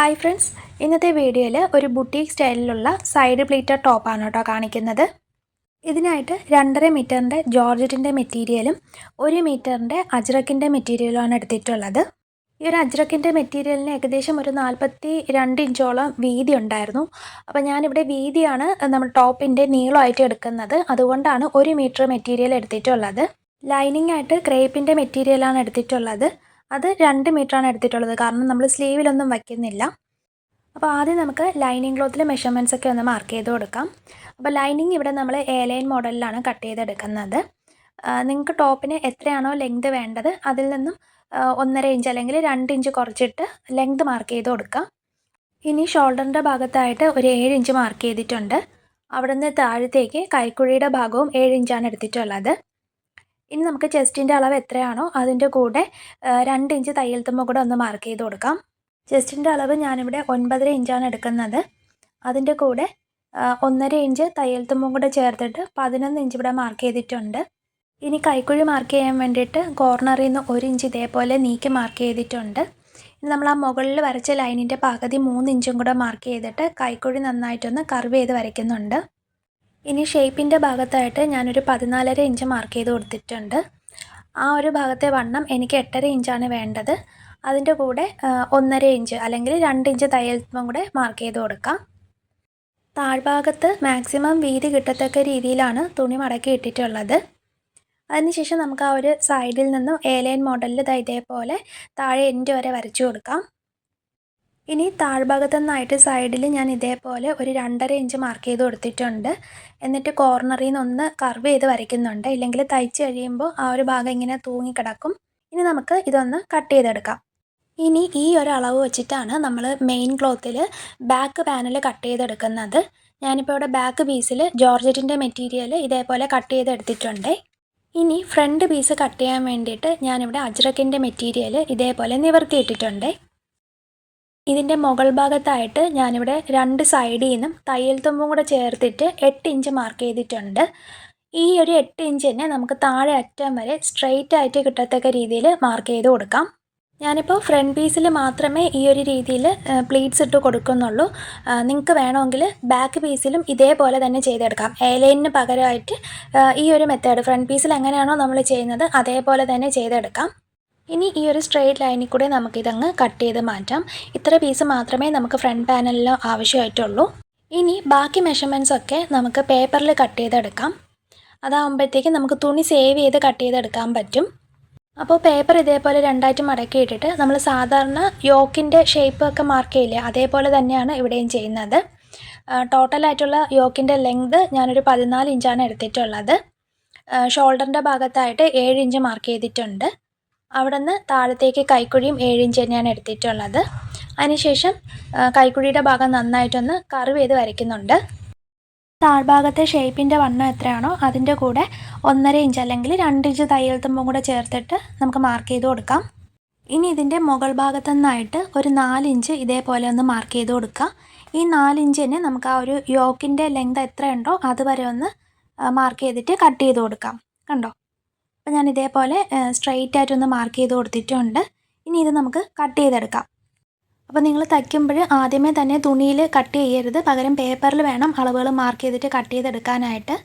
Hi friends ഇന്നത്തെ വീഡിയോയിൽ ഒരു ബുട്ടീക്ക് സ്റ്റൈലിലുള്ള സൈഡ് പ്ലീറ്റർ ടോപ്പാണ് കേട്ടോ കാണിക്കുന്നത്. ഇതിനായിട്ട് രണ്ടര മീറ്ററിന്റെ ജോർജറ്റിന്റെ മെറ്റീരിയലും ഒരു മീറ്ററിന്റെ അജ്രക്കിന്റെ മെറ്റീരിയലുമാണ് എടുത്തിട്ടുള്ളത്. ഈ ഒരു അജ്രക്കിന്റെ മെറ്റീരിയലിന് ഏകദേശം ഒരു നാൽപ്പത്തി രണ്ട് ഇഞ്ചോളം വീതി ഉണ്ടായിരുന്നു. അപ്പോൾ ഞാനിവിടെ വീതിയാണ് നമ്മൾ ടോപ്പിന്റെ നീളമായിട്ട് എടുക്കുന്നത്. അതുകൊണ്ടാണ് ഒരു മീറ്റർ മെറ്റീരിയൽ എടുത്തിട്ടുള്ളത്. ലൈനിങ് ആയിട്ട് ക്രേപ്പിന്റെ മെറ്റീരിയലാണ് എടുത്തിട്ടുള്ളത്. അത് രണ്ട് മീറ്ററാണ് എടുത്തിട്ടുള്ളത്. കാരണം നമ്മൾ സ്ലീവിലൊന്നും വയ്ക്കുന്നില്ല. അപ്പോൾ ആദ്യം നമുക്ക് ലൈനിങ് ക്ലോത്തിൽ മെഷർമെന്റ്സ് ഒക്കെ ഒന്ന് മാർക്ക് ചെയ്ത് കൊടുക്കാം. അപ്പോൾ ലൈനിങ് ഇവിടെ നമ്മൾ എ ലൈൻ മോഡലിലാണ് കട്ട് ചെയ്തെടുക്കുന്നത് നിങ്ങൾക്ക് ടോപ്പിന് എത്രയാണോ ലെങ്ത് വേണ്ടത് അതിൽ നിന്നും ഒന്നര ഇഞ്ച് അല്ലെങ്കിൽ രണ്ട് ഇഞ്ച് കുറച്ചിട്ട് ലെങ്ത് മാർക്ക് ചെയ്ത് കൊടുക്കാം. ഇനി ഷോൾഡറിന്റെ ഭാഗത്തായിട്ട് ഒരു ഏഴ് ഇഞ്ച് മാർക്ക് ചെയ്തിട്ടുണ്ട്. അവിടുന്ന് താഴത്തേക്ക് കൈക്കുഴിയുടെ ഭാഗവും ഏഴ് ഇഞ്ചാണ് എടുത്തിട്ടുള്ളത്. ഇനി നമുക്ക് ചെസ്റ്റിന്റെ അളവ് എത്രയാണോ അതിന്റെ കൂടെ രണ്ട് ഇഞ്ച് തയ്യൽ തുമ്പ കൂടെ ഒന്ന് മാർക്ക് ചെയ്ത് കൊടുക്കാം. ചെസ്റ്റിന്റെ അളവ് ഞാനിവിടെ ഒൻപതര ഇഞ്ചാണ് എടുക്കുന്നത്. അതിന്റെ കൂടെ ഒന്നര ഇഞ്ച് തയ്യൽ തുമ്പും കൂടെ ചേർത്തിട്ട് പതിനൊന്ന് ഇഞ്ച് ഇവിടെ മാർക്ക് ചെയ്തിട്ടുണ്ട്. ഇനി കൈക്കുഴി മാർക്ക് ചെയ്യാൻ വേണ്ടിയിട്ട് കോർണറിൽ നിന്ന് ഒരു ഇഞ്ച് ഇതേപോലെ നീക്കി മാർക്ക് ചെയ്തിട്ടുണ്ട്. ഇനി നമ്മൾ ആ മുകളിൽ വരച്ച ലൈനിന്റെ പകുതി മൂന്ന് ഇഞ്ചും കൂടെ മാർക്ക് ചെയ്തിട്ട് കൈക്കുഴി നന്നായിട്ടൊന്ന് കർവ് ചെയ്ത് വരയ്ക്കുന്നുണ്ട്. ഇനി ഷേപ്പിന്റെ ഭാഗത്തായിട്ട് ഞാനൊരു പതിനാലര ഇഞ്ച് മാർക്ക് ചെയ്ത് കൊടുത്തിട്ടുണ്ട്. ആ ഒരു ഭാഗത്തെ വണ്ണം എനിക്ക് എട്ടര ഇഞ്ചാണ് വേണ്ടത്. അതിന്റെ കൂടെ ഒന്നര ഇഞ്ച് അല്ലെങ്കിൽ രണ്ട് ഇഞ്ച് തയ്യൽപ്പം കൂടെ മാർക്ക് ചെയ്ത് കൊടുക്കാം. താഴ്ഭാഗത്ത് മാക്സിമം വീതി കിട്ടത്തക്ക രീതിയിലാണ് തുണി മടക്കി ഇട്ടിട്ടുള്ളത്. അതിനുശേഷം നമുക്ക് ആ ഒരു സൈഡിൽ നിന്നും എ ലൈൻ മോഡലിൽ ഇതേപോലെ താഴെ എൻഡ് വരെ വരച്ചു കൊടുക്കാം. ഇനി താഴ്ഭാഗത്തു നിന്നായിട്ട് സൈഡിൽ ഞാൻ ഇതേപോലെ ഒരു രണ്ടര ഇഞ്ച് മാർക്ക് ചെയ്ത് കൊടുത്തിട്ടുണ്ട്. എന്നിട്ട് കോർണറിൽ നിന്ന് ഒന്ന് കർവ് ചെയ്ത് വരയ്ക്കുന്നുണ്ട്. ഇല്ലെങ്കിൽ തയ്ച്ച് കഴിയുമ്പോൾ ആ ഒരു ഭാഗം ഇങ്ങനെ തൂങ്ങിക്കിടക്കും. ഇനി നമുക്ക് ഇതൊന്ന് കട്ട് ചെയ്തെടുക്കാം. ഇനി ഈ ഒരു അളവ് വെച്ചിട്ടാണ് നമ്മൾ മെയിൻ ക്ലോത്തിൽ ബാക്ക് പാനൽ കട്ട് ചെയ്തെടുക്കുന്നത്. ഞാനിപ്പോൾ ഇവിടെ ബാക്ക് പീസിൽ ജോർജറ്റിന്റെ മെറ്റീരിയൽ ഇതേപോലെ കട്ട് ചെയ്തെടുത്തിട്ടുണ്ട്. ഇനി ഫ്രണ്ട് പീസ് കട്ട് ചെയ്യാൻ വേണ്ടിയിട്ട് ഞാനിവിടെ അജ്രക്കിന്റെ മെറ്റീരിയൽ ഇതേപോലെ നിവർത്തിയിട്ടിട്ടുണ്ട്. ഇതിന്റെ മുകൾ ഭാഗത്തായിട്ട് ഞാനിവിടെ രണ്ട് സൈഡിൽ നിന്നും തയ്യൽ തുമ്പും കൂടെ ചേർത്തിട്ട് എട്ട് ഇഞ്ച് മാർക്ക് ചെയ്തിട്ടുണ്ട്. ഈ ഒരു എട്ട് ഇഞ്ച് തന്നെ നമുക്ക് താഴെ അറ്റം വരെ സ്ട്രെയിറ്റ് ആയിട്ട് കിട്ടത്തക്ക രീതിയിൽ മാർക്ക് ചെയ്ത് കൊടുക്കാം. ഞാനിപ്പോൾ ഫ്രണ്ട് പീസിൽ മാത്രമേ ഈ ഒരു രീതിയിൽ പ്ലീറ്റ്സ് ഇട്ട് കൊടുക്കുന്നുള്ളൂ. നിങ്ങൾക്ക് വേണമെങ്കിൽ ബാക്ക് പീസിലും ഇതേപോലെ തന്നെ ചെയ്തെടുക്കാം. എലൈനിന് പകരമായിട്ട് ഈ ഒരു മെത്തേഡ് ഫ്രണ്ട് പീസിൽ എങ്ങനെയാണോ നമ്മൾ ചെയ്യുന്നത് അതേപോലെ തന്നെ ചെയ്തെടുക്കാം. ഇനി ഈ ഒരു സ്ട്രെയിറ്റ് ലൈനിൽ കൂടെ നമുക്കിതങ്ങ് കട്ട് ചെയ്ത് മാറ്റാം. ഇത്ര പീസ് മാത്രമേ നമുക്ക് ഫ്രണ്ട് പാനലിൽ ആവശ്യമായിട്ടുള്ളൂ. ഇനി ബാക്കി മെഷർമെന്റ്സ് ഒക്കെ നമുക്ക് പേപ്പറിൽ കട്ട് ചെയ്തെടുക്കാം. അതാകുമ്പോഴത്തേക്കും നമുക്ക് തുണി സേവ് ചെയ്ത് കട്ട് ചെയ്തെടുക്കാൻ പറ്റും. അപ്പോൾ പേപ്പർ ഇതേപോലെ രണ്ടായിട്ട് മടക്കി ഇട്ടിട്ട് നമ്മൾ സാധാരണ യോക്കിന്റെ ഷേപ്പ് ഒക്കെ മാർക്ക് ചെയ്യില്ലേ അതേപോലെ തന്നെയാണ് ഇവിടെയും ചെയ്യുന്നത്. ടോട്ടലായിട്ടുള്ള യോക്കിന്റെ ലെങ്ത് ഞാനൊരു പതിനാല് ഇഞ്ചാണ് എടുത്തിട്ടുള്ളത്. ഷോൾഡറിന്റെ ഭാഗത്തായിട്ട് ഏഴ് ഇഞ്ച് മാർക്ക് ചെയ്തിട്ടുണ്ട്. അവിടെ നിന്ന് താഴത്തേക്ക് കൈക്കുഴിയും ഏഴിഞ്ച് തന്നെയാണ് എടുത്തിട്ടുള്ളത്. അതിനുശേഷം കൈക്കുഴിയുടെ ഭാഗം നന്നായിട്ടൊന്ന് കർവ് ചെയ്ത് വരയ്ക്കുന്നുണ്ട്. താഴ്ഭാഗത്തെ ഷേപ്പിന്റെ വണ്ണം എത്രയാണോ അതിന്റെ കൂടെ ഒന്നര ഇഞ്ച് അല്ലെങ്കിൽ രണ്ട് ഇഞ്ച് തയ്യൽ തുമ്പും കൂടെ ചേർത്തിട്ട് നമുക്ക് മാർക്ക് ചെയ്ത് കൊടുക്കാം. ഇനി ഇതിന്റെ മുകൾ ഭാഗത്തു നിന്നായിട്ട് ഒരു നാലിഞ്ച് ഇതേപോലെ ഒന്ന് മാർക്ക് ചെയ്ത് കൊടുക്കാം ഈ നാലിഞ്ചിന് നമുക്ക് ആ ഒരു യോക്കിന്റെ ലെങ്ത് എത്രയുണ്ടോ അതുവരെ ഒന്ന് മാർക്ക് ചെയ്തിട്ട് കട്ട് ചെയ്ത് കൊടുക്കാം. കണ്ടോ? അപ്പോൾ ഞാൻ ഇതേപോലെ സ്ട്രെയിറ്റ് ആയിട്ടൊന്ന് മാർക്ക് ചെയ്ത് കൊടുത്തിട്ടുണ്ട്. ഇനി ഇത് നമുക്ക് കട്ട് ചെയ്തെടുക്കാം. അപ്പോൾ നിങ്ങൾ തയ്ക്കുമ്പോൾ ആദ്യമേ തന്നെ തുണിയിൽ കട്ട് ചെയ്യരുത്. പകരം പേപ്പറിൽ വേണം അളവുകൾ മാർക്ക് ചെയ്തിട്ട് കട്ട് ചെയ്തെടുക്കാനായിട്ട്.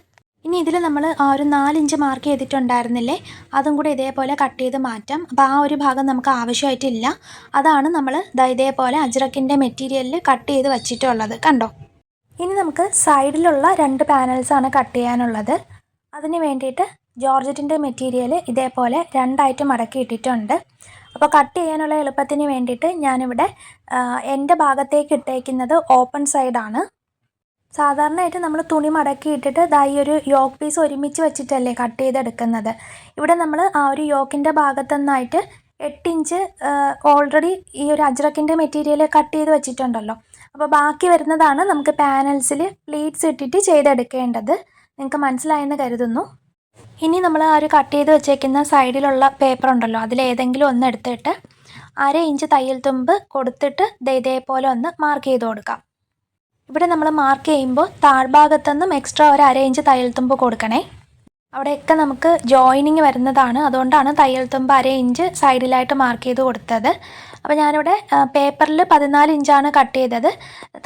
ഇനി ഇതിൽ നമ്മൾ ആ ഒരു നാലിഞ്ച് മാർക്ക് ചെയ്തിട്ടുണ്ടായിരുന്നില്ലേ അതും കൂടെ ഇതേപോലെ കട്ട് ചെയ്ത് മാറ്റാം. അപ്പോൾ ആ ഒരു ഭാഗം നമുക്ക് ആവശ്യമായിട്ടില്ല. അതാണ് നമ്മൾ ഇതേപോലെ അജ്രക്കിന്റെ മെറ്റീരിയലിൽ കട്ട് ചെയ്ത് വച്ചിട്ടുള്ളത്. കണ്ടോ? ഇനി നമുക്ക് സൈഡിലുള്ള രണ്ട് പാനൽസാണ് കട്ട് ചെയ്യാനുള്ളത്. അതിന് വേണ്ടിയിട്ട് ജോർജറ്റിന്റെ മെറ്റീരിയൽ ഇതേപോലെ രണ്ടായിട്ട് മടക്കി ഇട്ടിട്ടുണ്ട്. അപ്പോൾ കട്ട് ചെയ്യാനുള്ള എളുപ്പത്തിന് വേണ്ടിയിട്ട് ഞാനിവിടെ എന്റെ ഭാഗത്തേക്ക് ഇട്ടേക്കുന്നത് ഓപ്പൺ സൈഡാണ്. സാധാരണയായിട്ട് നമ്മൾ തുണി മടക്കി ഇട്ടിട്ട് ദാ ഈ ഒരു യോക്ക് പീസ് ഒരുമിച്ച് വെച്ചിട്ടല്ലേ കട്ട് ചെയ്തെടുക്കുന്നത്. ഇവിടെ നമ്മൾ ആ ഒരു യോക്കിന്റെ ഭാഗത്തുനിന്നായിട്ട് എട്ടിഞ്ച് ഓൾറെഡി ഈ ഒരു അജ്രക്കിന്റെ മെറ്റീരിയൽ കട്ട് ചെയ്ത് വെച്ചിട്ടുണ്ടല്ലോ. അപ്പോൾ ബാക്കി വരുന്നതാണ് നമുക്ക് പാനൽസിൽ പ്ലീറ്റ്സ് ഇട്ടിട്ട് ചെയ്തെടുക്കേണ്ടത്. നിങ്ങൾക്ക് മനസ്സിലായെന്ന് കരുതുന്നു. ഇനി നമ്മൾ ആ ഒരു കട്ട് ചെയ്ത് വെച്ചേക്കുന്ന സൈഡിലുള്ള പേപ്പർ ഉണ്ടല്ലോ അതിലേതെങ്കിലും ഒന്ന് എടുത്തിട്ട് അര ഇഞ്ച് തയ്യൽ തുമ്പ് കൊടുത്തിട്ട് ഇതേപോലെ ഒന്ന് മാർക്ക് ചെയ്ത് കൊടുക്കാം. ഇവിടെ നമ്മൾ മാർക്ക് ചെയ്യുമ്പോൾ താഴ്ഭാഗത്തുനിന്നും എക്സ്ട്രാ ഒരു അര ഇഞ്ച് തയ്യൽ തുമ്പ് കൊടുക്കണേ. അവിടെയൊക്കെ നമുക്ക് ജോയിനിങ് വരുന്നതാണ് അതുകൊണ്ടാണ് തയ്യൽ തുമ്പ് അര ഇഞ്ച് സൈഡിലായിട്ട് മാർക്ക് ചെയ്ത് കൊടുത്തത്. അപ്പോൾ ഞാനിവിടെ പേപ്പറിൽ പതിനാല് ഇഞ്ചാണ് കട്ട് ചെയ്തത്.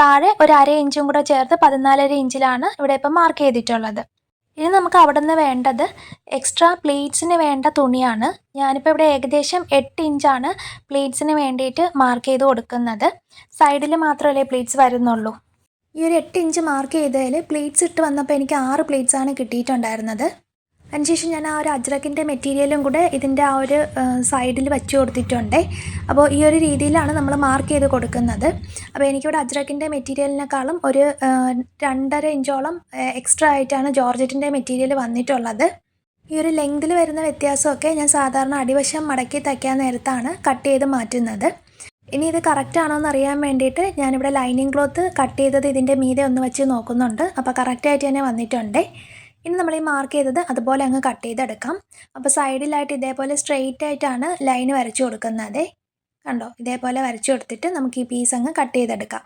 താഴെ ഒരു അര ഇഞ്ചും കൂടെ ചേർത്ത് പതിനാലര ഇഞ്ചിലാണ് ഇവിടെ ഇപ്പം മാർക്ക് ചെയ്തിട്ടുള്ളത്. ഇനി നമുക്ക് അവിടെ നിന്ന് വേണ്ടത് എക്സ്ട്രാ പ്ലേറ്റ്സിന് വേണ്ട തുണിയാണ്. ഞാനിപ്പോൾ ഇവിടെ ഏകദേശം എട്ട് ഇഞ്ചാണ് പ്ലേറ്റ്സിന് വേണ്ടിയിട്ട് മാർക്ക് ചെയ്ത് കൊടുക്കുന്നത്. സൈഡിൽ മാത്രമല്ലേ പ്ലേറ്റ്സ് വരുന്നുള്ളൂ. ഈ ഒരു എട്ട് ഇഞ്ച് മാർക്ക് ചെയ്തതിൽ പ്ലേറ്റ്സ് ഇട്ട് വന്നപ്പോൾ എനിക്ക് ആറ് പ്ലേറ്റ്സാണ് കിട്ടിയിട്ടുണ്ടായിരുന്നത്. അതിനുശേഷം ഞാൻ ആ ഒരു അജ്രക്കിന്റെ മെറ്റീരിയലും കൂടെ ഇതിന്റെ ആ ഒരു സൈഡിൽ വെച്ച് കൊടുത്തിട്ടുണ്ട്. അപ്പോൾ ഈ ഒരു രീതിയിലാണ് നമ്മൾ മാർക്ക് ചെയ്ത് കൊടുക്കുന്നത്. അപ്പോൾ എനിക്കിവിടെ അജ്രക്കിന്റെ മെറ്റീരിയലിനേക്കാളും ഒരു രണ്ടര ഇഞ്ചോളം എക്സ്ട്രാ ആയിട്ടാണ് ജോർജറ്റിന്റെ മെറ്റീരിയൽ വന്നിട്ടുള്ളത്. ഈ ഒരു ലെങ്തിൽ വരുന്ന വ്യത്യാസമൊക്കെ ഞാൻ സാധാരണ അടിവശം മടക്കി തയ്ക്കാൻ നേരത്താണ് കട്ട് ചെയ്ത് മാറ്റുന്നത്. ഇനി ഇത് കറക്റ്റ് ആണോ എന്ന് അറിയാൻ വേണ്ടിയിട്ട് ഞാനിവിടെ ലൈനിങ് ക്ലോത്ത് കട്ട് ചെയ്തത് ഇതിന്റെ മീതെ ഒന്ന് വെച്ച് നോക്കുന്നുണ്ട്. അപ്പോൾ കറക്റ്റായിട്ട് തന്നെ വന്നിട്ടുണ്ട്. ഇനി നമ്മൾ ഈ മാർക്ക് ചെയ്തത് അതുപോലെ അങ്ങ് കട്ട് ചെയ്തെടുക്കാം. അപ്പോൾ സൈഡിലായിട്ട് ഇതേപോലെ സ്ട്രെയിറ്റ് ആയിട്ടാണ് ലൈൻ വരച്ചു കൊടുക്കുന്നത്. കണ്ടോ? ഇതേപോലെ വരച്ചു കൊടുത്തിട്ട് നമുക്ക് ഈ പീസ് അങ്ങ് കട്ട് ചെയ്തെടുക്കാം.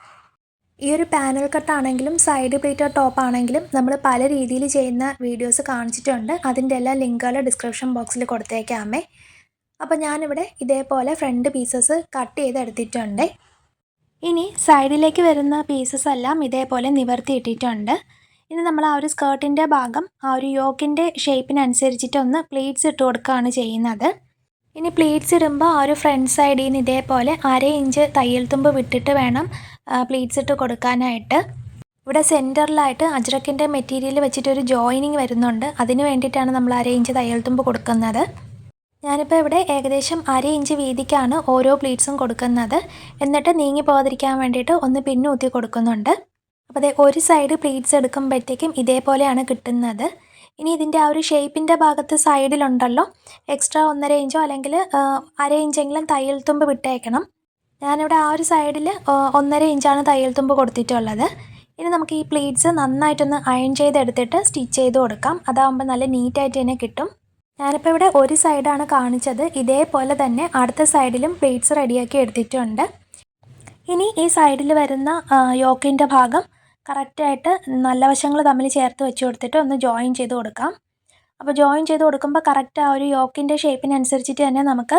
ഈ ഒരു പാനൽ കട്ടാണെങ്കിലും സൈഡ് പ്ലേറ്റോ ടോപ്പ് ആണെങ്കിലും നമ്മൾ പല രീതിയിൽ ചെയ്യുന്ന വീഡിയോസ് കാണിച്ചിട്ടുണ്ട്. അതിന്റെ എല്ലാ ലിങ്കുകൾ ഡിസ്ക്രിപ്ഷൻ ബോക്സിൽ കൊടുത്തേക്കാമേ. അപ്പോൾ ഞാനിവിടെ ഇതേപോലെ ഫ്രണ്ട് പീസസ് കട്ട് ചെയ്തെടുത്തിട്ടുണ്ട്. ഇനി സൈഡിലേക്ക് വരുന്ന പീസസ് എല്ലാം ഇതേപോലെ നിവർത്തി ഇട്ടിട്ടുണ്ട് ഇനി നമ്മൾ ആ ഒരു സ്കേർട്ടിന്റെ ഭാഗം ആ ഒരു യോക്കിന്റെ ഷേപ്പിനനുസരിച്ചിട്ട് ഒന്ന് പ്ലീറ്റ്സ് ഇട്ട് കൊടുക്കുകയാണ് ചെയ്യുന്നത്. ഇനി പ്ലീറ്റ്സ് ഇടുമ്പോൾ ആ ഒരു ഫ്രണ്ട് സൈഡിൽ നിന്ന് ഇതേപോലെ അര ഇഞ്ച് തയ്യൽ തുമ്പ് വിട്ടിട്ട് വേണം പ്ലീറ്റ്സ് ഇട്ട് കൊടുക്കാനായിട്ട്. ഇവിടെ സെന്ററിലായിട്ട് അജ്രക്കിന്റെ മെറ്റീരിയൽ വെച്ചിട്ട് ഒരു ജോയിനിങ് വരുന്നുണ്ട്. അതിന് വേണ്ടിയിട്ടാണ് നമ്മൾ അര ഇഞ്ച് തയ്യൽ തുമ്പ് കൊടുക്കുന്നത്. ഞാനിപ്പോൾ ഇവിടെ ഏകദേശം അര ഇഞ്ച് വീതിക്കാണ് ഓരോ പ്ലീറ്റ്സും കൊടുക്കുന്നത്. എന്നിട്ട് നീങ്ങി പോകാതിരിക്കാൻ വേണ്ടിയിട്ട് ഒന്ന് പിന്നൂത്തി കൊടുക്കുന്നുണ്ട്. അപ്പോൾ അതേ ഒരു സൈഡ് പ്ലീറ്റ്സ് എടുക്കുമ്പോഴത്തേക്കും ഇതേപോലെയാണ് കിട്ടുന്നത്. ഇനി ഇതിന്റെ ആ ഒരു ഷേപ്പിന്റെ ഭാഗത്ത് സൈഡിലുണ്ടല്ലോ എക്സ്ട്രാ ഒന്നര ഇഞ്ചോ അല്ലെങ്കിൽ അര ഇഞ്ചെങ്കിലും തയ്യൽ തുമ്പ് വിട്ടേക്കണം. ഞാനിവിടെ ആ ഒരു സൈഡിൽ ഒന്നര ഇഞ്ചാണ് തയ്യൽ തുമ്പ് കൊടുത്തിട്ടുള്ളത്. ഇനി നമുക്ക് ഈ പ്ലീറ്റ്സ് നന്നായിട്ടൊന്ന് അയൺ ചെയ്തെടുത്തിട്ട് സ്റ്റിച്ച് ചെയ്ത് കൊടുക്കാം. അതാകുമ്പോൾ നല്ല നീറ്റായിട്ട് തന്നെ കിട്ടും. ഞാനിപ്പോൾ ഇവിടെ ഒരു സൈഡാണ് കാണിച്ചത്. ഇതേപോലെ തന്നെ അടുത്ത സൈഡിലും പ്ലേറ്റ്സ് റെഡിയാക്കി എടുത്തിട്ടുണ്ട്. ഇനി ഈ സൈഡിൽ വരുന്ന യോക്കിന്റെ ഭാഗം കറക്റ്റായിട്ട് നല്ല വശങ്ങൾ തമ്മിൽ ചേർത്ത് വെച്ച് കൊടുത്തിട്ട് ഒന്ന് ജോയിൻ ചെയ്ത് കൊടുക്കാം. അപ്പോൾ ജോയിൻ ചെയ്ത് കൊടുക്കുമ്പോൾ കറക്റ്റ് ആ ഒരു യോക്കിന്റെ ഷേപ്പിനനുസരിച്ചിട്ട് തന്നെ നമുക്ക്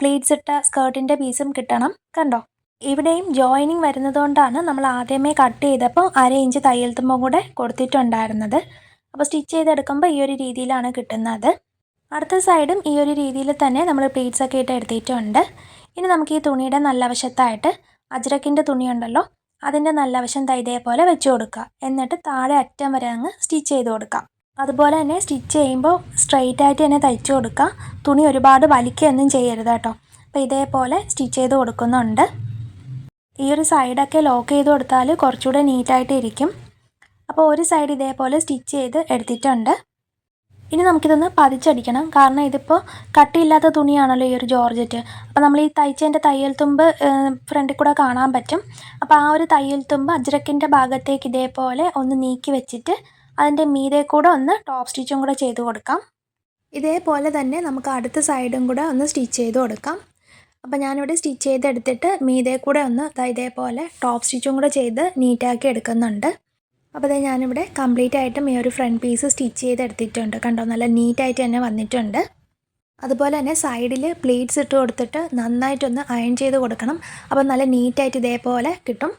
പ്ലീറ്റ്സ് ഇട്ട സ്കേർട്ടിന്റെ പീസും കിട്ടണം. കണ്ടോ? ഇവിടെയും ജോയിനിങ് വരുന്നതുകൊണ്ടാണ് നമ്മൾ ആദ്യമേ കട്ട് ചെയ്തപ്പോൾ അര ഇഞ്ച് തയ്യൽ തുമ്പും കൂടെ കൊടുത്തിട്ടുണ്ടായിരുന്നത്. അപ്പോൾ സ്റ്റിച്ച് ചെയ്തെടുക്കുമ്പോൾ ഈ ഒരു രീതിയിലാണ് കിട്ടുന്നത്. അടുത്ത സൈഡും ഈ ഒരു രീതിയിൽ തന്നെ നമ്മൾ പ്ലീറ്റ്സൊക്കെ ഇട്ട് എടുത്തിട്ടുണ്ട്. ഇനി നമുക്ക് ഈ തുണിയുടെ നല്ല വശത്തായിട്ട് അജ്രക്കിന്റെ തുണിയുണ്ടല്ലോ അതിന്റെ നല്ല വശം ദാ ഇതേപോലെ വെച്ച് കൊടുക്കുക. എന്നിട്ട് താഴെ അറ്റം വരെ അങ്ങ് സ്റ്റിച്ച് ചെയ്ത് കൊടുക്കാം അതുപോലെ തന്നെ സ്റ്റിച്ച് ചെയ്യുമ്പോൾ സ്ട്രെയിറ്റ് ആയിട്ട് തന്നെ തയ്ച്ചു കൊടുക്കുക. തുണി ഒരുപാട് വലിക്കുകയൊന്നും ചെയ്യരുത് കേട്ടോ. അപ്പോൾ ഇതേപോലെ സ്റ്റിച്ച് ചെയ്ത് കൊടുക്കുന്നുണ്ട്. ഈ ഒരു സൈഡൊക്കെ ലോക്ക് ചെയ്ത് കൊടുത്താൽ കുറച്ചുകൂടെ നീറ്റായിട്ട് ഇരിക്കും. അപ്പോൾ ഒരു സൈഡ് ഇതേപോലെ സ്റ്റിച്ച് ചെയ്ത് എടുത്തിട്ടുണ്ട്. ഇനി നമുക്കിതൊന്ന് പതിച്ചടിക്കണം. കാരണം ഇതിപ്പോൾ കട്ടിയില്ലാത്ത തുണിയാണല്ലോ ഈ ഒരു ജോർജറ്റ്. അപ്പോൾ നമ്മൾ ഈ തയ്ച്ചതിന്റെ തയ്യൽ തുമ്പ് ഫ്രണ്ടിൽ കൂടെ കാണാൻ പറ്റും. അപ്പോൾ ആ ഒരു തയ്യൽ തുമ്പ് അജ്രക്കിന്റെ ഭാഗത്തേക്ക് ഇതേപോലെ ഒന്ന് നീക്കി വെച്ചിട്ട് അതിന്റെ മീതെ കൂടെ ഒന്ന് ടോപ്പ് സ്റ്റിച്ചും കൂടെ ചെയ്ത് കൊടുക്കാം. ഇതേപോലെ തന്നെ നമുക്ക് അടുത്ത സൈഡും കൂടെ ഒന്ന് സ്റ്റിച്ച് ചെയ്ത് കൊടുക്കാം. അപ്പോൾ ഞാനിവിടെ സ്റ്റിച്ച് ചെയ്തെടുത്തിട്ട് മീതെ കൂടെ ഒന്ന് ഇതേപോലെ ടോപ്പ് സ്റ്റിച്ചും കൂടെ ചെയ്ത് നീറ്റാക്കി എടുക്കുന്നുണ്ട്. അപ്പോൾ അതായത് ഞാനിവിടെ കംപ്ലീറ്റ് ആയിട്ടും ഈ ഒരു ഫ്രണ്ട് പീസ് സ്റ്റിച്ച് ചെയ്തെടുത്തിട്ടുണ്ട്. കണ്ടോ? നല്ല നീറ്റായിട്ട് തന്നെ വന്നിട്ടുണ്ട്. അതുപോലെ തന്നെ സൈഡിൽ പ്ലീറ്റ്സ് ഇട്ട് കൊടുത്തിട്ട് നന്നായിട്ടൊന്ന് അയൺ ചെയ്ത് കൊടുക്കണം. അപ്പോൾ നല്ല നീറ്റായിട്ട് ഇതേപോലെ കിട്ടും.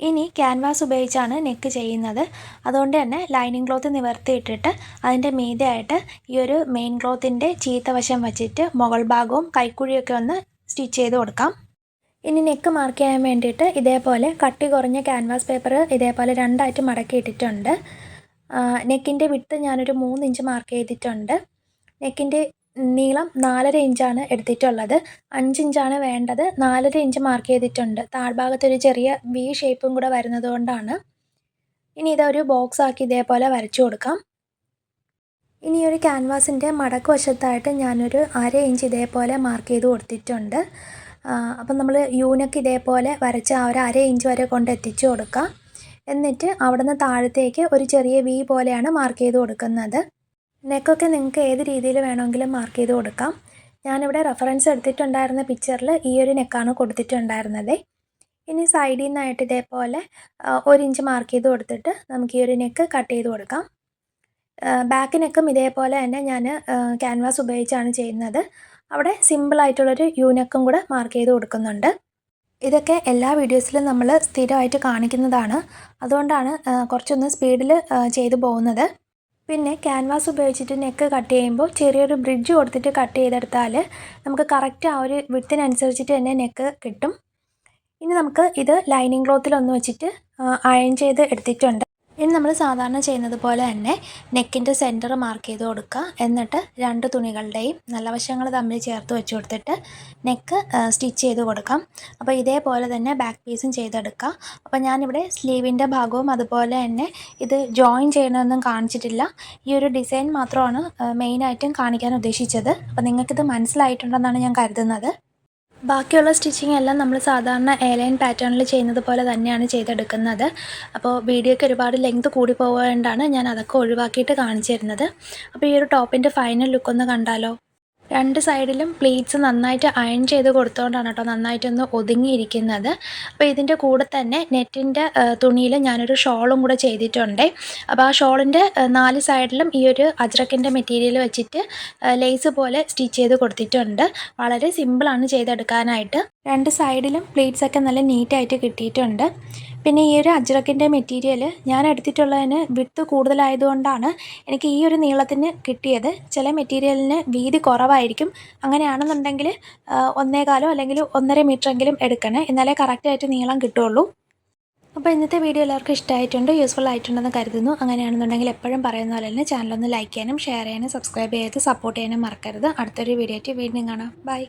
ഇനി ക്യാൻവാസ് ഉപയോഗിച്ചാണ് നെക്ക് ചെയ്യുന്നത്. അതുകൊണ്ട് തന്നെ ലൈനിങ് ക്ലോത്ത് നിവർത്തിയിട്ടിട്ട് അതിന്റെ മീതെയായിട്ട് ഈ ഒരു മെയിൻ ക്ലോത്തിന്റെ ചീത്ത വശം വച്ചിട്ട് മുകൾ ഭാഗവും കൈക്കുഴിയൊക്കെ ഒന്ന് സ്റ്റിച്ച് ചെയ്ത് കൊടുക്കാം. ഇനി നെക്ക് മാർക്ക് ചെയ്യാൻ വേണ്ടിയിട്ട് ഇതേപോലെ കട്ടി കുറഞ്ഞ ക്യാൻവാസ് പേപ്പർ ഇതേപോലെ രണ്ടായിട്ട് മടക്കി ഇട്ടിട്ടുണ്ട് നെക്കിന്റെ വിട്ട് ഞാനൊരു മൂന്ന് ഇഞ്ച് മാർക്ക് ചെയ്തിട്ടുണ്ട്. നെക്കിന്റെ നീളം നാലര ഇഞ്ചാണ് എടുത്തിട്ടുള്ളത്. അഞ്ച് ഇഞ്ചാണ് വേണ്ടത്. നാലര ഇഞ്ച് മാർക്ക് ചെയ്തിട്ടുണ്ട്. താഴ്ഭാഗത്തൊരു ചെറിയ വി ഷേപ്പും കൂടെ വരുന്നത് കൊണ്ടാണ്. ഇനി ഇതൊരു ബോക്സ് ആക്കി ഇതേപോലെ വരച്ചു കൊടുക്കാം. ഇനി ഒരു ക്യാൻവാസിന്റെ മടക്ക് വശത്തായിട്ട് ഞാനൊരു അര ഇഞ്ച് ഇതേപോലെ മാർക്ക് ചെയ്ത് കൊടുത്തിട്ടുണ്ട്. അപ്പം നമ്മൾ യൂനക്ക് ഇതേപോലെ വരച്ച് ആ ഒരു അര ഇഞ്ച് വരെ കൊണ്ട് എത്തിച്ചു കൊടുക്കുക എന്നിട്ട് അവിടുന്ന് താഴത്തേക്ക് ഒരു ചെറിയ വി പോലെയാണ് മാർക്ക് ചെയ്ത് കൊടുക്കുന്നത്. നെക്കൊക്കെ നിങ്ങൾക്ക് ഏത് രീതിയിൽ വേണമെങ്കിലും മാർക്ക് ചെയ്ത് കൊടുക്കാം. ഞാനിവിടെ റെഫറൻസ് എടുത്തിട്ടുണ്ടായിരുന്ന പിക്ചറിൽ ഈ ഒരു നെക്കാണ് കൊടുത്തിട്ടുണ്ടായിരുന്നത്. ഇനി സൈഡിൽ നിന്നായിട്ട് ഇതേപോലെ ഒരു ഇഞ്ച് മാർക്ക് ചെയ്ത് കൊടുത്തിട്ട് നമുക്ക് ഈ ഒരു നെക്ക് കട്ട് ചെയ്ത് കൊടുക്കാം. ബാക്ക് നെക്കും ഇതേപോലെ തന്നെ ഞാൻ ക്യാൻവാസ് ഉപയോഗിച്ചാണ് ചെയ്യുന്നത്. അവിടെ സിമ്പിളായിട്ടുള്ളൊരു യൂനക്കും കൂടെ മാർക്ക് ചെയ്ത് കൊടുക്കുന്നുണ്ട്. ഇതൊക്കെ എല്ലാ വീഡിയോസിലും നമ്മൾ സ്ഥിരമായിട്ട് കാണിക്കുന്നതാണ്. അതുകൊണ്ടാണ് കുറച്ചൊന്ന് സ്പീഡിൽ ചെയ്തു പോകുന്നത്. പിന്നെ ക്യാൻവാസ് ഉപയോഗിച്ചിട്ട് നെക്ക് കട്ട് ചെയ്യുമ്പോൾ ചെറിയൊരു ബ്രിഡ്ജ് കൊടുത്തിട്ട് കട്ട് ചെയ്തെടുത്താൽ നമുക്ക് കറക്റ്റ് ആ ഒരു വിത്തിനനുസരിച്ചിട്ട് തന്നെ നെക്ക് കിട്ടും. ഇനി നമുക്ക് ഇത് ലൈനിങ് ക്ലോത്തിലൊന്ന് വെച്ചിട്ട് അയൺ ചെയ്ത് എടുത്തിട്ടുണ്ട്. ഇനി നമ്മൾ സാധാരണ ചെയ്യുന്നത് പോലെ തന്നെ നെക്കിന്റെ സെന്റർ മാർക്ക് ചെയ്ത് കൊടുക്കുക. എന്നിട്ട് രണ്ട് തുണികളുടെയും നല്ല വശങ്ങൾ തമ്മിൽ ചേർത്ത് വെച്ച് കൊടുത്തിട്ട് നെക്ക് സ്റ്റിച്ച് ചെയ്ത് കൊടുക്കാം. അപ്പോൾ ഇതേപോലെ തന്നെ ബാക്ക് പീസും ചെയ്തെടുക്കുക അപ്പോൾ ഞാനിവിടെ സ്ലീവിന്റെ ഭാഗവും അതുപോലെ തന്നെ ഇത് ജോയിൻ ചെയ്യണമെന്നും കാണിച്ചിട്ടില്ല. ഈ ഒരു ഡിസൈൻ മാത്രമാണ് മെയിനായിട്ടും കാണിക്കാൻ ഉദ്ദേശിച്ചത്. അപ്പോൾ നിങ്ങൾക്കിത് മനസ്സിലായിട്ടുണ്ടെന്നാണ് ഞാൻ കരുതുന്നത്. ബാക്കിയുള്ള സ്റ്റിച്ചിങ് എല്ലാം നമ്മൾ സാധാരണ എയർലൈൻ പാറ്റേണിൽ ചെയ്യുന്നത് പോലെ തന്നെയാണ് ചെയ്തെടുക്കുന്നത്. അപ്പോൾ വീഡിയോയ്ക്ക് ഒരുപാട് ലെങ്ത് കൂടി പോകേണ്ടാണ് ഞാൻ അതൊക്കെ ഒഴിവാക്കിയിട്ട് കാണിച്ചു തരുന്നത്. അപ്പോൾ ഈ ഒരു ടോപ്പിന്റെ ഫൈനൽ ലുക്കൊന്ന് കണ്ടാലോ? രണ്ട് സൈഡിലും പ്ലീറ്റ്സ് നന്നായിട്ട് അയൺ ചെയ്ത് കൊടുത്തുകൊണ്ടാണ് കേട്ടോ നന്നായിട്ടൊന്ന് ഒതുങ്ങിയിരിക്കുന്നത്. അപ്പോൾ ഇതിന്റെ കൂടെ തന്നെ നെറ്റിന്റെ തുണിയിൽ ഞാനൊരു ഷോളും കൂടെ ചെയ്തിട്ടുണ്ട്. അപ്പോൾ ആ ഷോളിന്റെ നാല് സൈഡിലും ഈ ഒരു അജ്രക്കിന്റെ മെറ്റീരിയൽ വെച്ചിട്ട് ലേസ് പോലെ സ്റ്റിച്ച് ചെയ്ത് കൊടുത്തിട്ടുണ്ട്. വളരെ സിമ്പിളാണ് ചെയ്തെടുക്കാനായിട്ട്. രണ്ട് സൈഡിലും പ്ലീറ്റ്സൊക്കെ നല്ല നീറ്റായിട്ട് കിട്ടിയിട്ടുണ്ട്. പിന്നെ ഈ ഒരു അജ്രക്കിന്റെ മെറ്റീരിയൽ ഞാൻ എടുത്തിട്ടുള്ളതിന് വിത്ത് കൂടുതലായതുകൊണ്ടാണ് എനിക്ക് ഈ ഒരു നീളത്തിന് കിട്ടിയത്. ചില മെറ്റീരിയലിന് വീതി കുറവായിരിക്കും. അങ്ങനെയാണെന്നുണ്ടെങ്കിൽ ഒന്നേകാലോ അല്ലെങ്കിൽ ഒന്നര മീറ്ററെങ്കിലും എടുക്കണേ. എന്നാലേ കറക്റ്റായിട്ട് നീളം കിട്ടുള്ളൂ അപ്പോൾ ഇന്നത്തെ വീഡിയോ എല്ലാവർക്കും ഇഷ്ടമായിട്ടുണ്ട് യൂസ്ഫുൾ ആയിട്ടുണ്ടെന്ന് കരുതുന്നു. അങ്ങനെയാണെന്നുണ്ടെങ്കിൽ എപ്പോഴും പറയുന്ന പോലെ തന്നെ ചാനലൊന്ന് ലൈക്ക് ചെയ്യാനും ഷെയർ ചെയ്യാനും സബ്സ്ക്രൈബ് ചെയ്ത് സപ്പോർട്ട് ചെയ്യാനും മറക്കരുത്. അടുത്തൊരു വീഡിയോ ആയിട്ട് വീണ്ടും കാണാം. ബൈ.